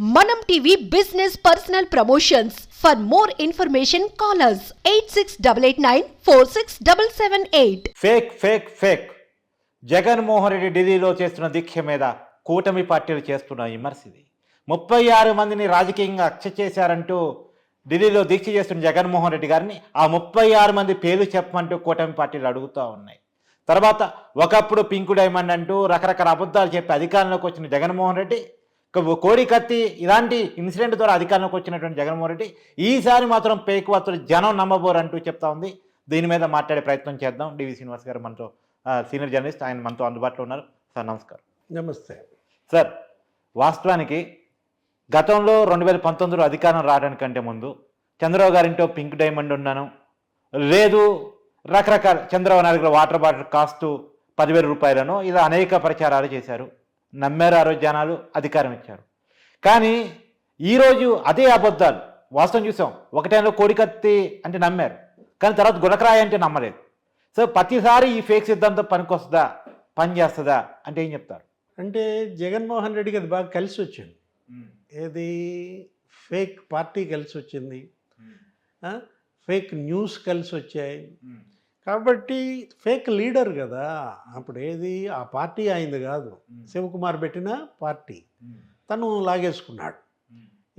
మనం TV business personal promotions for more information callers eight six double eight nine four six double seven eight fake fake fake Jaganmohan Reddy ఢిల్లీలో చేస్తున్న దీక్ష మీద కూటమి పార్టీలు చేస్తున్న విమర్శ ఇది ముప్పై ఆరు మందిని రాజకీయంగా హత్య చేశారంటూ ఢిల్లీలో దీక్ష చేస్తున్న జగన్మోహన్ రెడ్డి గారిని ఆ ముప్పై ఆరు మంది పేర్లు చెప్పమంటూ కూటమి పార్టీలు అడుగుతూ ఉన్నాయి. తర్వాత ఒకప్పుడు పింకు డైమండ్ అంటూ రకరకాల అబద్ధాలు చెప్పి అధికారంలోకి వచ్చిన జగన్మోహన్ రెడ్డి కోడి కత్తి ఇలాంటి ఇన్సిడెంట్ ద్వారా అధికారంలోకి వచ్చినటువంటి జగన్మోహన్ రెడ్డి ఈసారి మాత్రం పేక్ వార్తలు జనం నమ్మబోరు అంటూ చెప్తా ఉంది. దీని మీద మాట్లాడే ప్రయత్నం చేద్దాం. డివి శ్రీనివాస్ గారు మనతో సీనియర్ జర్నలిస్ట్ ఆయన మనతో అందుబాటులో ఉన్నారు. సార్ నమస్కారం. నమస్తే. సార్ వాస్తవానికి గతంలో రెండు వేల పంతొమ్మిదిలో అధికారం రావడానికంటే ముందు చంద్రబాబు గారింటో పింక్ డైమండ్ ఉన్నాను. లేదు రకరకాల Chandrababu Naidu water bottle cost పదివేల రూపాయలను ఇలా అనేక ప్రచారాలు చేశారు. నమ్మారు ఆ రోజు జనాలు అధికారం ఇచ్చారు కానీ ఈరోజు అదే అబద్ధాలు వాస్తవం చూసాం. ఒకటేలో కోడికత్తి అంటే నమ్మారు. కానీ తర్వాత గులకరాయి అంటే నమ్మలేదు. సో ప్రతిసారి ఈ ఫేక్ సిద్ధాంతం పనికొస్తుందా? పని చేస్తుందా అంటే ఏం చెప్తారు? అంటే జగన్మోహన్ రెడ్డికి అది బాగా కలిసి వచ్చింది ఏది? ఫేక్ పార్టీ కలిసి వచ్చింది? ఫేక్ న్యూస్ కలిసి వచ్చాయి కాబట్టి ఫేక్ లీడర్ కదా. అప్పుడు ఏది? ఆ పార్టీ అయింది కాదు. శివకుమార్ పెట్టిన పార్టీ. తను లాగేసుకున్నాడు.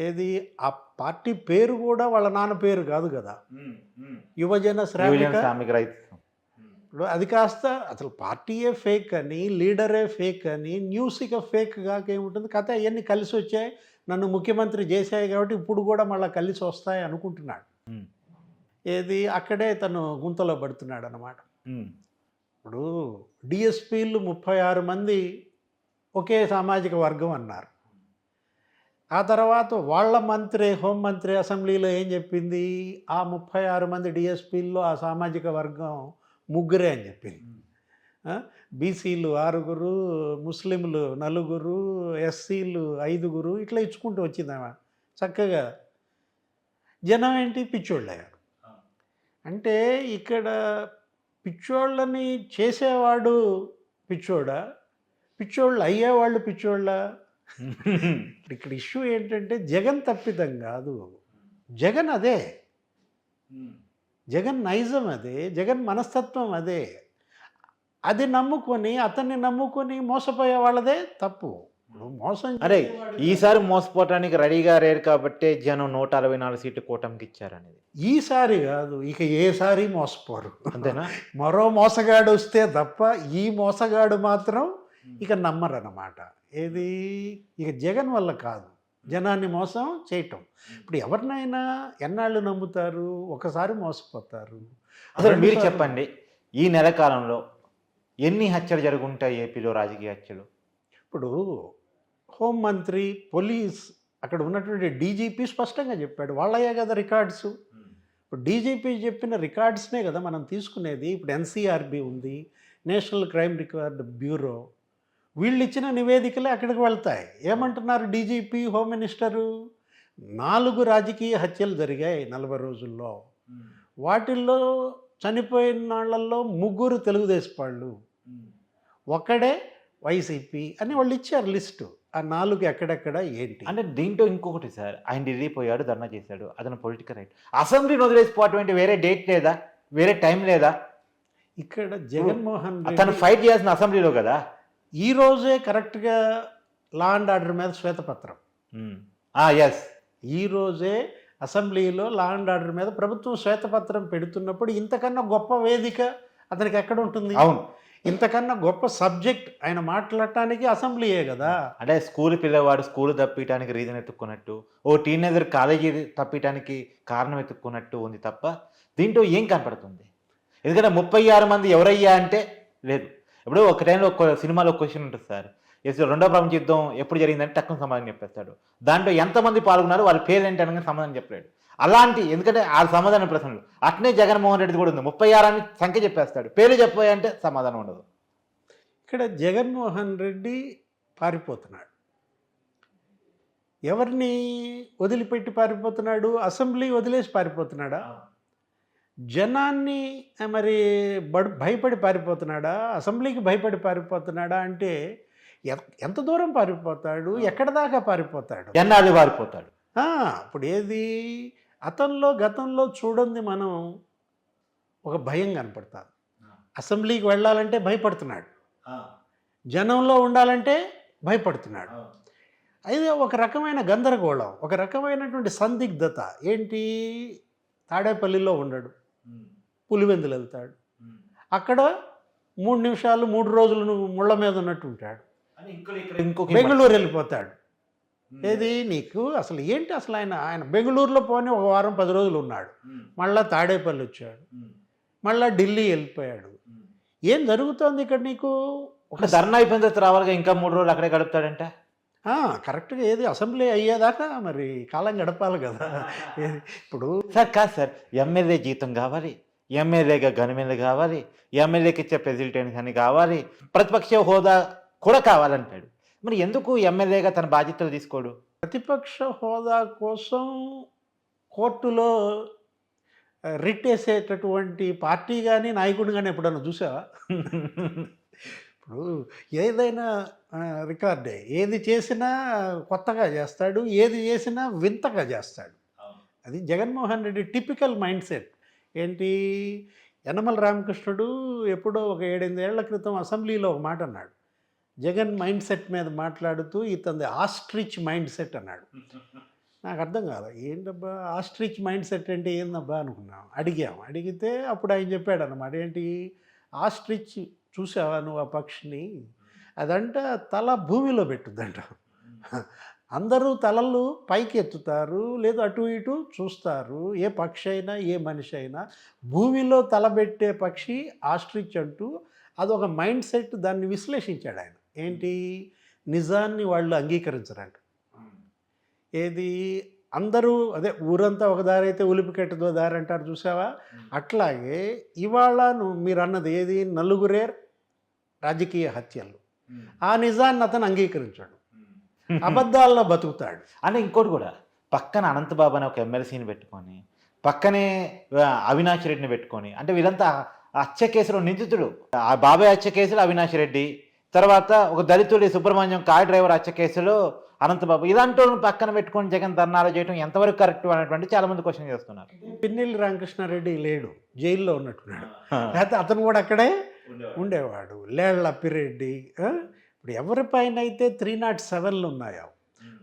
ఏది? ఆ పార్టీ పేరు కూడా వాళ్ళ నాన్న పేరు కాదు కదా. యువజన శ్రామిక? ఇప్పుడు అది కాస్త అసలు పార్టీయే ఫేక్ అని లీడరే ఫేక్ అని న్యూస్ ఇక ఫేక్ కాక ఏముంటుంది? కథ అవన్నీ కలిసి వచ్చాయి నన్ను ముఖ్యమంత్రి చేశాయి కాబట్టి ఇప్పుడు కూడా మళ్ళీ కలిసి వస్తాయి అనుకుంటున్నాడు ఏది? అక్కడే తను గుంతలో పడుతున్నాడు అనమాట ఇప్పుడు డిఎస్పీలు ముప్పై ఆరు మంది ఒకే సామాజిక వర్గం అన్నారు. ఆ తర్వాత వాళ్ళ మంత్రి హోంమంత్రి అసెంబ్లీలో ఏం చెప్పింది? ఆ ముప్పై ఆరు మంది డిఎస్పీల్లో ఆ సామాజిక వర్గం ముగ్గురే అని చెప్పింది? బీసీలు ఆరుగురు ముస్లింలు నలుగురు ఎస్సీలు ఐదుగురు ఇట్లా ఇచ్చుకుంటూ వచ్చిందామా చక్కగా జనం ఏంటి? పిచ్చోళ్ళు అయ్యారు అంటే ఇక్కడ పిచ్చోళ్ళని చేసేవాడు పిచ్చోడా? పిచ్చోళ్ళు అయ్యేవాళ్ళు పిచ్చోళ్ళ? ఇక్కడ ఇష్యూ ఏంటంటే జగన్ తప్పిదం కాదు జగన్ అదే. జగన్ నైజం అదే జగన్ మనస్తత్వం అదే. అది నమ్ముకొని అతన్ని నమ్ముకొని మోసపోయే వాళ్ళదే తప్పు. ఇప్పుడు మోసం అరే ఈసారి మోసపోవటానికి రెడీగా రేరు కాబట్టి జనం నూట అరవై నాలుగు సీట్లు కూటమికి ఇచ్చారనేది. ఈసారి కాదు ఇక ఏసారి మోసపోరు. అంతేనా? మరో మోసగాడు వస్తే తప్ప ఈ మోసగాడు మాత్రం ఇక నమ్మరన్నమాట. ఏది? ఇక జగన్ వల్ల కాదు. జనాన్ని మోసం చేయటం. ఇప్పుడు ఎవరినైనా ఎన్నాళ్ళు నమ్ముతారు? ఒకసారి మోసపోతారు. అసలు మీరు చెప్పండి ఈ నెల కాలంలో ఎన్ని హత్యలు జరుగుంటాయి ఏపీలో రాజకీయ హత్యలు? ఇప్పుడు హోంమంత్రి పోలీస్ అక్కడ ఉన్నటువంటి డీజీపీ స్పష్టంగా చెప్పాడు. వాళ్ళయ్యే కదా రికార్డ్స్. ఇప్పుడు డీజీపీ చెప్పిన రికార్డ్స్నే కదా మనం తీసుకునేది. ఇప్పుడు ఎన్సీఆర్బి ఉంది నేషనల్ క్రైమ్ రికార్డ్ బ్యూరో. వీళ్ళు ఇచ్చిన నివేదికలే అక్కడికి వెళ్తాయి. ఏమంటున్నారు డీజీపీ హోమ్ మినిస్టరు? నాలుగు రాజకీయ హత్యలు జరిగాయి నలభై రోజుల్లో. వాటిల్లో చనిపోయిన వాళ్ళల్లో ముగ్గురు తెలుగుదేశం వాళ్ళు ఒక్కడే వైసీపీ అని వాళ్ళు ఇచ్చారు లిస్టు. ఆ నాలుగు ఎక్కడెక్కడ ఏంటి? అంటే దీంట్లో ఇంకొకటి సార్ ఆయన ఢిల్లీ పోయాడు ధర్నా చేశాడు. అతను పొలిటికల్ రైట్ అసెంబ్లీని వదిలేసిపోవటం వేరే డేట్ లేదా? వేరే టైం లేదా? ఇక్కడ జగన్మోహన్ తను ఫైట్ చేయాల్సిన అసెంబ్లీలో కదా? ఈ రోజే కరెక్ట్గా లా అండ్ ఆర్డర్ మీద శ్వేతపత్రం. ఎస్ ఈ రోజే అసెంబ్లీలో లా అండ్ ఆర్డర్ మీద ప్రభుత్వం శ్వేతపత్రం పెడుతున్నప్పుడు ఇంతకన్నా గొప్ప వేదిక అతనికి ఎక్కడ ఉంటుంది? అవును. ఇంతకన్నా గొప్ప సబ్జెక్ట్ ఆయన మాట్లాడటానికి అసెంబ్లీయే కదా. అంటే స్కూల్ పిల్లవాడు స్కూల్ తప్పించడానికి రీజన్ ఎత్తుక్కున్నట్టు ఓ టీనేజర్ కాలేజీ తప్పించడానికి కారణం ఎత్తుక్కున్నట్టు ఉంది తప్ప దీంట్లో ఏం కనపడుతుంది? ఎందుకంటే ముప్పై ఆరు మంది ఎవరయ్యా అంటే లేదు. ఇప్పుడు ఒక టైంలో ఒక సినిమాలో క్వశ్చన్ ఉంటుంది సార్. ఎస్ రెండో ప్రపంచ యుద్ధం ఎప్పుడు జరిగిందంటే తక్కువ సమాధానం చెప్పేస్తాడు. దాంట్లో ఎంతమంది పాల్గొన్నారు వాళ్ళ పేరు ఏంటి అనగా సమాధానం చెప్పలేడు. అలాంటి ఎందుకంటే ఆ సమాధాన ప్రశ్నలు. అట్నే జగన్మోహన్ రెడ్డి కూడా ఉంది. ముప్పై ఆరు అని సంఖ్య చెప్పేస్తాడు. పేర్లు చెప్పాయంటే సమాధానం ఉండదు. ఇక్కడ జగన్మోహన్ రెడ్డి పారిపోతున్నాడు. ఎవరిని వదిలిపెట్టి పారిపోతున్నాడు? అసెంబ్లీ వదిలేసి పారిపోతున్నాడా? జనాన్ని మరి బడ్ భయపడి పారిపోతున్నాడా? అసెంబ్లీకి భయపడి పారిపోతున్నాడా అంటే ఎంత దూరం పారిపోతాడు? ఎక్కడ దాకా పారిపోతాడు? ఎన్నాళ్ళు వారిపోతాడు ఆ, ఇప్పుడు ఏది? అతనిలో గతంలో చూడండి మనం ఒక భయం కనపడుతుంది. అసెంబ్లీకి వెళ్ళాలంటే భయపడుతున్నాడు. జనంలో ఉండాలంటే భయపడుతున్నాడు. అయితే ఒక రకమైన గందరగోళం ఒక రకమైనటువంటి సందిగ్ధత. ఏంటి? తాడేపల్లిలో ఉండడు. పులివెందులు వెళ్తాడు అక్కడ మూడు నిమిషాలు మూడు రోజులు ముళ్ళ మీద ఉన్నట్టు ఉంటాడు బెంగళూరు వెళ్ళిపోతాడు. ఏది? నీకు అసలు ఏంటి అసలు ఆయన? ఆయన బెంగళూరులో పోనీ ఒక వారం పది రోజులు ఉన్నాడు. మళ్ళా తాడేపల్లి వచ్చాడు. మళ్ళా ఢిల్లీ వెళ్ళిపోయాడు. ఏం జరుగుతోంది ఇక్కడ నీకు? ఒక ధర్నా అయిపోయిన తర్వాత రావాలిగా ఇంకా మూడు రోజులు అక్కడే గడుపుతాడంట? కరెక్ట్గా ఏది? అసెంబ్లీ అయ్యేదాకా మరి కాలం గడపాలి కదా. ఇప్పుడు సార్ కాదు సార్. ఎమ్మెల్యే జీతం కావాలి. ఎమ్మెల్యేగా గనుమెల్లి కావాలి. ఎమ్మెల్యేకి ఇచ్చే ఫెసిలిటీస్ అని కావాలి. ప్రతిపక్ష హోదా కూడా కావాలంటాడు. మరి ఎందుకు ఎమ్మెల్యేగా తన బాధ్యతలు తీసుకోడు? ప్రతిపక్ష హోదా కోసం కోర్టులో రిట్ వేసేటటువంటి పార్టీ కానీ నాయకుడు కానీ ఎప్పుడన్నా చూసావా? ఇప్పుడు ఏదైనా రికార్డే. ఏది చేసినా కొత్తగా చేస్తాడు ఏది చేసినా వింతగా చేస్తాడు. అది Jaganmohan Reddy typical mindset. ఏంటి? యనమల రామకృష్ణుడు ఎప్పుడో ఒక ఏడెనిమిదేళ్ళ క్రితం అసెంబ్లీలో ఒక మాట అన్నాడు. జగన్ మైండ్ సెట్ మీద మాట్లాడుతూ ఇతంది ఆస్ట్రిచ్ మైండ్ సెట్ అన్నాడు. నాకు అర్థం కాదు ఏంటబ్బా ఆస్ట్రిచ్ మైండ్ సెట్ అంటే ఏందబ్బా? అనుకున్నాం. అడిగాం. అడిగితే అప్పుడు ఆయన చెప్పాడు అనమాట ఏంటి ఆస్ట్రిచ్ చూసావా నువ్వు ఆ పక్షిని? అదంట తల భూమిలో పెట్టుద్దంట. అందరూ తలలు పైకి ఎత్తుతారు లేదు అటు ఇటు చూస్తారు. ఏ పక్షి అయినా ఏ మనిషి అయినా భూమిలో తలబెట్టే పక్షి ఆస్ట్రిచ్ అంటూ అదొక మైండ్ సెట్ దాన్ని విశ్లేషించాడు ఆయన. ఏంటి? నిజాన్ని వాళ్ళు అంగీకరించరంట ఏది? అందరూ అదే ఊరంతా ఒక దారి అయితే ఉలిపికెట్టదో దారి అంటారు చూసావా? అట్లాగే ఇవాళ మీరు అన్నది ఏది? నలుగురే రాజకీయ హత్యలు. ఆ నిజాన్ని అతను అంగీకరించాడు. అబద్ధాల్లో బతుకుతాడు. అంటే ఇంకోటి కూడా పక్కన అనంతబాబు అనే ఒక ఎమ్మెల్సీని పెట్టుకొని పక్కనే అవినాష్ రెడ్డిని పెట్టుకొని అంటే వీళ్ళంతా హత్య కేసులో నిందితుడు. ఆ బాబాయ్ హత్య కేసులో అవినాష్ రెడ్డి తర్వాత ఒక దళితుడి సుబ్రహ్మణ్యం కార్ డ్రైవర్ హత్య కేసులో అనంతబాబు. ఇలాంటి వాళ్ళని పక్కన పెట్టుకొని జగన్ ధర్నాలు చేయడం ఎంతవరకు కరెక్ట్ అనేటువంటి చాలా మంది క్వశ్చన్ చేస్తున్నారు. పిన్నెల్లి రామకృష్ణారెడ్డి లేడు జైల్లో ఉన్నట్టున్నాడు. లేకపోతే అతను కూడా అక్కడే ఉండేవాడు. లేళ్ళ అప్పిరెడ్డి ఆ? ఇప్పుడు ఎవరిపైన అయితే త్రీ నాట్ సెవెన్లు ఉన్నాయో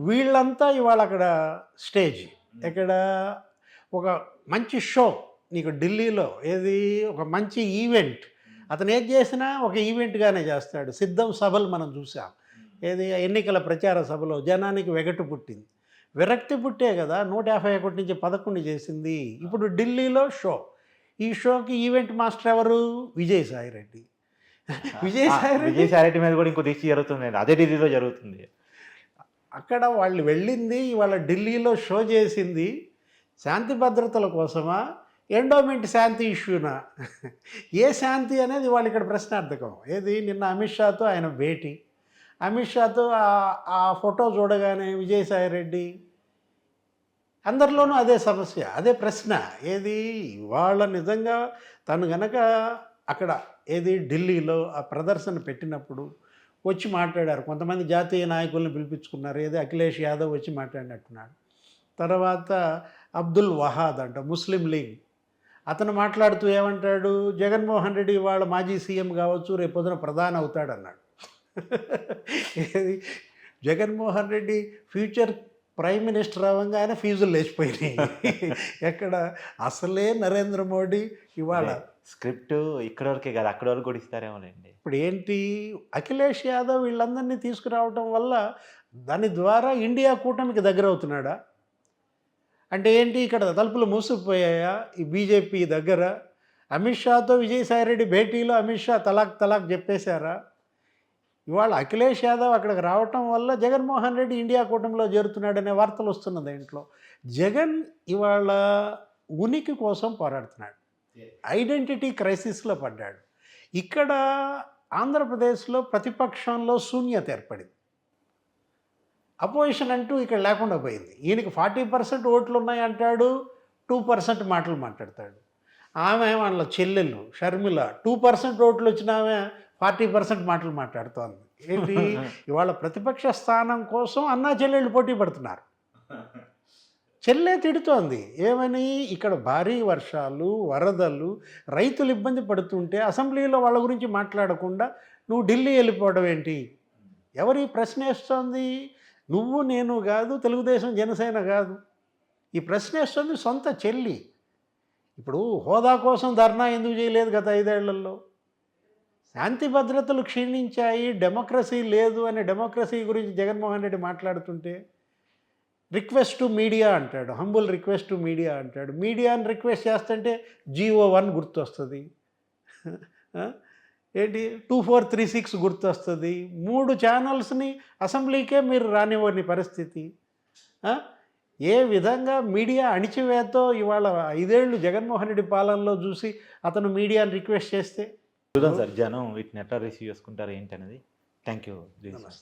వీళ్ళంతా ఇవాళ అక్కడ స్టేజ్ ఇక్కడ ఒక మంచి షో నీకు ఢిల్లీలో ఏది ఒక మంచి ఈవెంట్ అతను ఏది చేసినా ఒక ఈవెంట్గానే చేస్తాడు. సిద్ధం సభలు మనం చూసాం. ఏది ఎన్నికల ప్రచార సభలో జనానికి వెగటు పుట్టింది. విరక్తి పుట్టే కదా నూట యాభై ఒకటి నుంచి పదకొండు చేసింది. ఇప్పుడు ఢిల్లీలో షో. ఈ షోకి ఈవెంట్ మాస్టర్ ఎవరు? విజయసాయి రెడ్డి విజయసాయి విజయసాయి రెడ్డి మీద కూడా ఇంకో దీక్ష జరుగుతుంది అదే ఢిల్లీలో జరుగుతుంది. అక్కడ వాళ్ళు వెళ్ళింది ఇవాళ ఢిల్లీలో షో చేసింది. శాంతి భద్రతల కోసమా? ఎండోమెంట్ శాంతి ఇష్యూనా? ఏ శాంతి అనేది వాళ్ళు ఇక్కడ ప్రశ్నార్థకం. ఏది? నిన్న అమిత్ షాతో ఆయన భేటీ. అమిత్ షాతో ఆ- ఫోటో చూడగానే విజయసాయి రెడ్డి. అందరిలోనూ అదే సమస్య అదే ప్రశ్న. ఏది? ఇవాళ నిజంగా తను గనక అక్కడ ఏది? ఢిల్లీలో ఆ ప్రదర్శన పెట్టినప్పుడు వచ్చి మాట్లాడారు. కొంతమంది జాతీయ నాయకులను పిలిపించుకున్నారు. ఏది? అఖిలేష్ యాదవ్ వచ్చి మాట్లాడినట్టున్నాడు. తర్వాత అబ్దుల్ వహాద్ అంట ముస్లిం లీగ్. అతను మాట్లాడుతూ ఏమంటాడు జగన్మోహన్ రెడ్డి వాళ్ళ మాజీ సీఎం కావచ్చు రేపు పొద్దున ప్రధాని అవుతాడు అన్నాడు. ఏది? Jaganmohan Reddy future prime minister అవ్వగానే ఫీజులు లేచిపోయినాయి. ఎక్కడ? అసలే నరేంద్ర మోడీ ఇవాళ స్క్రిప్ట్ ఇక్కడ వరకే కాదు అక్కడ వరకు కూడా ఇస్తారేమోలేండి. ఇప్పుడు ఏంటి? అఖిలేష్ యాదవ్ వీళ్ళందరినీ తీసుకురావటం వల్ల దాని ద్వారా ఇండియా కూటమికి దగ్గర అవుతున్నాడా అంటే ఏంటి? ఇక్కడ తలుపులు మూసుకుపోయాయా? ఈ బీజేపీ దగ్గర అమిత్ షాతో విజయసాయిరెడ్డి భేటీలో అమిత్ షా తలాక్ తలాక్ చెప్పేశారా? ఇవాళ అఖిలేష్ యాదవ్ అక్కడికి రావటం వల్ల జగన్మోహన్ రెడ్డి ఇండియా కూటమిలో చేరుతున్నాడనే వార్తలు వస్తున్నది ఇంట్లో. జగన్ ఇవాళ ఉనికి కోసం పోరాడుతున్నాడు. ఐడెంటిటీ క్రైసిస్లో పడ్డాడు. ఇక్కడ ఆంధ్రప్రదేశ్లో ప్రతిపక్షంలో శూన్యత ఏర్పడింది. అపోజిషన్ అంటూ ఇక్కడ లేకుండా పోయింది. ఈయనకి ఫార్టీ పర్సెంట్ ఓట్లు ఉన్నాయంటాడు టూ పర్సెంట్ మాటలు మాట్లాడతాడు. ఆమె వాళ్ళ చెల్లెలు షర్మిల టూ పర్సెంట్ ఓట్లు వచ్చిన ఆమె ఫార్టీ పర్సెంట్ మాటలు మాట్లాడుతోంది. ఏంటి ఇవాళ ప్రతిపక్ష స్థానం కోసం అన్నా చెల్లెళ్ళు పోటీ పడుతున్నారు. చెల్లె తిడుతోంది. ఏమని? ఇక్కడ భారీ వర్షాలు వరదలు రైతులు ఇబ్బంది పడుతుంటే అసెంబ్లీలో వాళ్ళ గురించి మాట్లాడకుండా నువ్వు ఢిల్లీ వెళ్ళిపోవడం ఏంటి? ఎవరి ప్రశ్న వేస్తోంది? నువ్వు నేను కాదు తెలుగుదేశం జనసేన కాదు. ఈ ప్రశ్న వేస్తుంది సొంత చెల్లి. ఇప్పుడు హోదా కోసం ధర్నా ఎందుకు చేయలేదు గత ఐదేళ్ళలో? శాంతి భద్రతలు క్షీణించాయి డెమోక్రసీ లేదు అనే డెమోక్రసీ గురించి జగన్మోహన్ రెడ్డి మాట్లాడుతుంటే రిక్వెస్ట్ టు మీడియా అంటాడు. హంబుల్ రిక్వెస్ట్ టు మీడియా అంటాడు. మీడియాని రిక్వెస్ట్ చేస్తుంటే జీఓ వన్ గుర్తొస్తుంది. ఏంటి? టూ ఫోర్ త్రీ సిక్స్ గుర్తొస్తుంది. మూడు ఛానల్స్ని అసెంబ్లీకే మీరు రానివ్వని పరిస్థితి. ఆ? ఏ విధంగా మీడియా అణిచివేతో ఇవాళ ఐదేళ్ళు జగన్మోహన్ రెడ్డి పాలనలో చూసి అతను మీడియాని రిక్వెస్ట్ చేస్తే? చూద్దాం సార్. జనం వీటిని ఎట్లా రిసీవ్ చేసుకుంటారు ఏంటి అనేది థ్యాంక్ యూ నమస్తే.